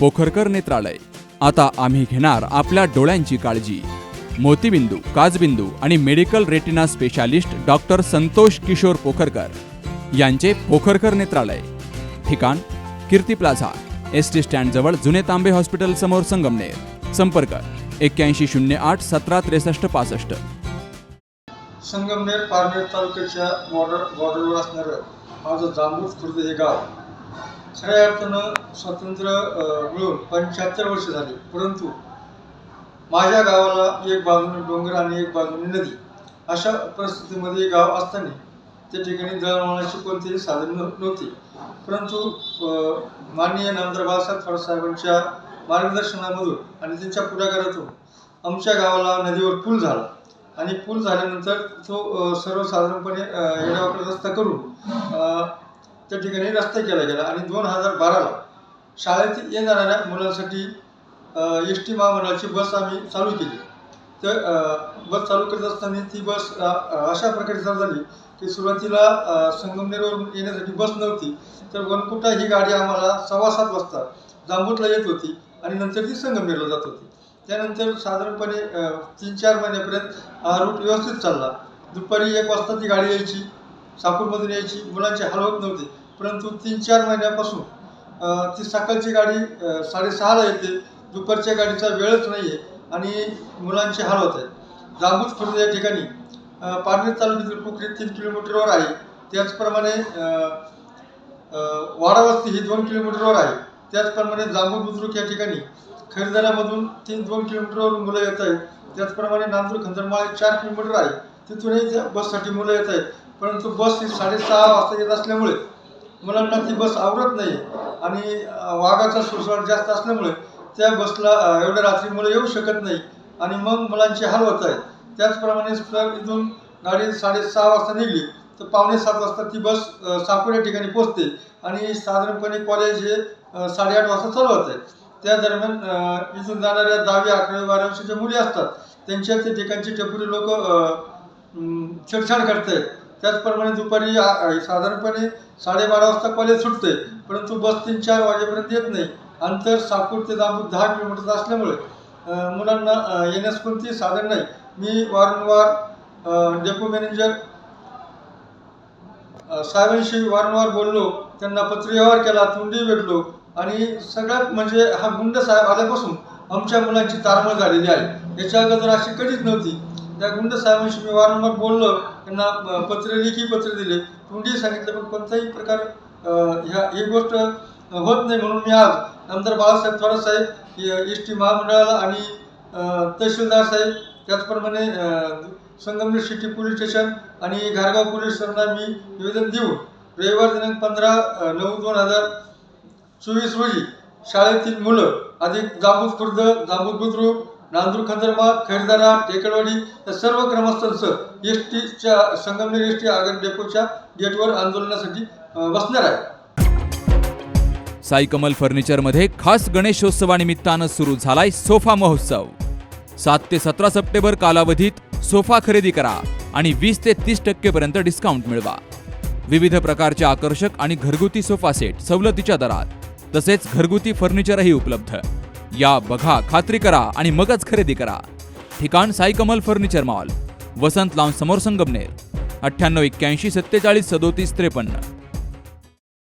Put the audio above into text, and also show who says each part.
Speaker 1: पोखरकर नेत्रालय. आता आम्ही घेणार आपल्या डोळ्यांची काळजी. मोतीबिंदू काजबिंदू आणि medical retina specialist doctor Santosh Kishor Pokharkar यांचे पोखरकर नेत्रालय. ठिकाण कीर्ती प्लाझा एस टी स्टँडजवळ जुने तांबे हॉस्पिटल समोर संगमनेर. संपर्क एक्क्याऐंशी शून्य आठ सतरा त्रेसष्ट पासष्ट.
Speaker 2: संगमनेर पारनेर तालुक्याच्या बॉर्डर बॉर्डरवर असणारं माझं जांबूज खुर्द हे गाव खऱ्या अर्थानं स्वातंत्र्य मिळून पंच्याहत्तर वर्ष झाली. परंतु माझ्या गावाला एक बाजूने डोंगर आणि एक बाजूने नदी अशा परिस्थितीमध्ये गाव असताना त्या ठिकाणी दळणवळणाची कोणतीही साधन नव्ह- नव्हती. परंतु माननीय नामदार बाळासाहेब थोरात साहेबांच्या मार्गदर्शनामधून आणि त्यांच्या पुढाकारातून आमच्या गावाला नदीवर पूल झाला. आणि पूल झाल्यानंतर तो सर्वसाधारणपणे अ, येण्यावाकडे रस्ता करून त्या ठिकाणी रस्ता केला गेला. आणि दोन हजार बाराला शाळेत येणाऱ्या मुलांसाठी एस टी महामंडळाची बस आम्ही चालू केली. तर बस चालू करत असताना ती बस अशा प्रकारे चालू झाली की सुरुवातीला संगमनेरवरून येण्यासाठी बस नव्हती तर वनकुटा ही गाडी आम्हाला सव्वा सात वाजता जांबूतला येत होती आणि नंतर ती संगमनेरला जात होती. त्यानंतर साधारणपणे तीन चार महिन्यापर्यंत हा रूट व्यवस्थित चालला. दुपारी एक वाजता ती गाडी यायची साकूरमधून यायची मुलांचे हाल होत नव्हते. परंतु तीन चार महिन्यापासून ती सकाळची गाडी साडेसहाला येते. दुपारच्या गाडीचा वेळच नाही आहे आणि मुलांचे हाल होत आहेत जांबूज खुर्द या ठिकाणी पारनेर तालुक्यातील पोखरी तीन किलोमीटरवर आहे. त्याचप्रमाणे वाडावस्ती ही दोन किलोमीटरवर आहे. त्याचप्रमाणे जांबूर बुद्रुक या ठिकाणी खैरदारामधून तीन दोन किलोमीटरवर मुलं येत आहेत. त्याचप्रमाणे नांदूर खंदरमाळ चार किलोमीटर आहे. तिथूनही बससाठी मुलं येत आहेत. परंतु बस ही साडेसहा वाजता येत असल्यामुळे मुलांना ती बस आवडत नाही आणि वाघाचा सुळसुळाट जास्त असल्यामुळे त्या बसला एवढ्या रात्री मुलं येऊ शकत नाही आणि मग मुलांचे हाल होत आहेत त्याचप्रमाणे जर इथून गाडी साडेसहा वाजता निघली तर पावणे सात वाजता ती बस सापूर या ठिकाणी पोचते आणि साधारणपणे कॉलेज हे साडेआठ वाजता चालू होत आहे. त्या दरम्यान इथून जाणाऱ्या दहावी अकरावी बारा वर्षाच्या मुली असतात त्यांच्या ते ठिकाणचे टपुरी लोक छेडछाड करतायत. त्याचप्रमाणे दुपारी साधारणपणे साडेबारा वाजता कॉलेज सुटते परंतु बस तीन चार वाजेपर्यंत येत नाही. अंतर साकूर ते दांबूर दहा किलोमीटरचं असल्यामुळे मुलांना येण्यास कोणतेही साधन नाही. मी वारंवार डेपो मॅनेजर साहेबांशी वारंवार बोललो. त्यांना पत्रव्यवहार केला तोंडी भेटलो आणि सगळ्यात म्हणजे हा गुंड साहेब आल्यापासून आमच्या मुलांची तारमळ झालेली आहे. याच्या अगोदर अशी कधीच नव्हती. त्या गुंड साहेबांशी मी वारंवार बोललो त्यांना पत्र लेखी पत्र दिले. तोंडी सांगितलं पण कोणताही प्रकार ह्या ही गोष्ट होत नाही म्हणून मी आज आमदार बाळासाहेब थोरात साहेब एस टी महामंडळाला आणि तहसीलदार साहेब त्याचप्रमाणे संगमनेर सिटी पोलीस स्टेशन आणि घारगाव पोलीस स्टेशनला मी निवेदन देऊन रविवार दिनांक पंधरा नऊ दोन हजार चोवीस रोजी शाळेतील मुलं अधिक जांबूत खुर्द जांबूत बुद्रुक नांदूर खंदरमाळ खैरदारा टेकडवाडी या सर्व ग्रामस्थांचं एस टीच्या संगमनेर एस टी आगर डेपोच्या गेटवर आंदोलनासाठी बसणार आहे.
Speaker 1: साई कमल फर्निचरमध्ये खास गणेशोत्सवानिमित्तानं सुरू झालाय सोफा महोत्सव. सात ते सतरा सप्टेंबर कालावधीत सोफा खरेदी करा आणि वीस ते तीस टक्केपर्यंत डिस्काउंट मिळवा. विविध प्रकारचे आकर्षक आणि घरगुती सोफा सेट सवलतीच्या दरात. तसेच घरगुती फर्निचरही उपलब्ध. या बघा खात्री करा आणि मगच खरेदी करा. ठिकाण साई कमल फर्निचर मॉल. वसंत लावून समोर संगमनेर. अठ्ठ्याण्णव एक्क्याऐंशी सत्तेचाळीस सदोतीस त्रेपन्न.